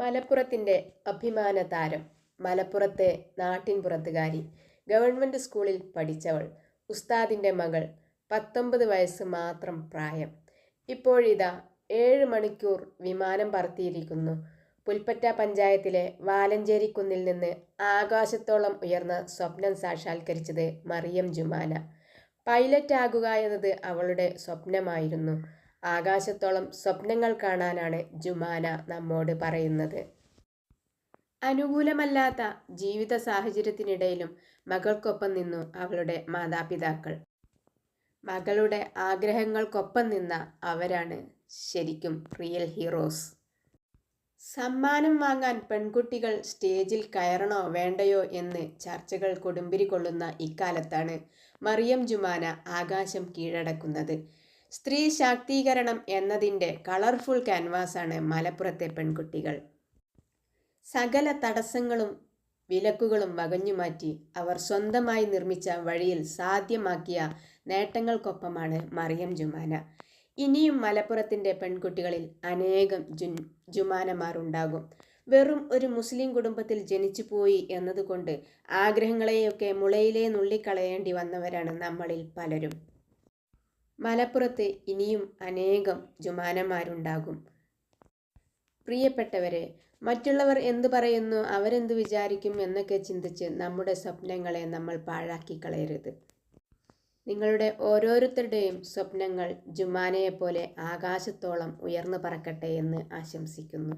മലപ്പുറത്തിന്റെ അഭിമാന താരം മലപ്പുറത്തെ നാട്ടിൻപുറത്തുകാരി ഗവൺമെന്റ് സ്കൂളിൽ പഠിച്ചവൾ ഉസ്താദിന്റെ മകൾ പത്തൊമ്പത് വയസ്സ് മാത്രം പ്രായം. ഇപ്പോഴിതാ ഏഴ് മണിക്കൂർ വിമാനം പറത്തിയിരിക്കുന്നു. പുൽപ്പറ്റ പഞ്ചായത്തിലെ വാലഞ്ചേരിക്കുന്നിൽ നിന്ന് ആകാശത്തോളം ഉയർന്ന സ്വപ്നം സാക്ഷാത്കരിച്ചത് മറിയം ജുമാന പൈലറ്റ് ആകുക എന്നത് അവളുടെ സ്വപ്നമായിരുന്നു. ആകാശത്തോളം സ്വപ്നങ്ങൾ കാണാനാണ് ജുമാന നമ്മോട് പറയുന്നത്. അനുകൂലമല്ലാത്ത ജീവിത സാഹചര്യത്തിനിടയിലും മകൾക്കൊപ്പം നിന്നു അവളുടെ മാതാപിതാക്കൾ. മകളുടെ ആഗ്രഹങ്ങൾക്കൊപ്പം നിന്ന അവരാണ് ശരിക്കും റിയൽ ഹീറോസ്. സമ്മാനം വാങ്ങാൻ പെൺകുട്ടികൾ സ്റ്റേജിൽ കയറണോ വേണ്ടയോ എന്ന് ചർച്ചകൾ കൊടുമ്പിരി കൊള്ളുന്ന ഇക്കാലത്താണ് മറിയം ജുമാന ആകാശം കീഴടക്കുന്നത്. സ്ത്രീ ശാക്തീകരണം എന്നതിന്റെ കളർഫുൾ ക്യാൻവാസാണ് മലപ്പുറത്തെ പെൺകുട്ടികൾ. സകല തടസ്സങ്ങളും വിലക്കുകളും വകഞ്ഞുമാറ്റി അവർ സ്വന്തമായി നിർമ്മിച്ച വഴിയിൽ സാധ്യമാക്കിയ നേട്ടങ്ങൾക്കൊപ്പമാണ് മറിയം ജുമാന. ഇനിയും മലപ്പുറത്തിന്റെ പെൺകുട്ടികളിൽ അനേകം ജു ജുമാനമാരുണ്ടാകും. വെറും ഒരു മുസ്ലിം കുടുംബത്തിൽ ജനിച്ചു പോയി എന്നതുകൊണ്ട് ആഗ്രഹങ്ങളെയൊക്കെ മുളയിലേ നുള്ളിക്കളയേണ്ടി വന്നവരാണ് നമ്മളിൽ പലരും. മലപ്പുറത്ത് ഇനിയും അനേകം ജുമാനന്മാരുണ്ടാകും. പ്രിയപ്പെട്ടവരെ മറ്റുള്ളവർ എന്തു പറയുന്നു അവരെന്തു വിചാരിക്കും എന്നൊക്കെ ചിന്തിച്ച് നമ്മുടെ സ്വപ്നങ്ങളെ നമ്മൾ പാഴാക്കി കളയരുത് നിങ്ങളുടെ ഓരോരുത്തരുടെയും സ്വപ്നങ്ങൾ ജുമാനയെപ്പോലെ ആകാശത്തോളം ഉയർന്നു പറക്കട്ടെ എന്ന് ആശംസിക്കുന്നു.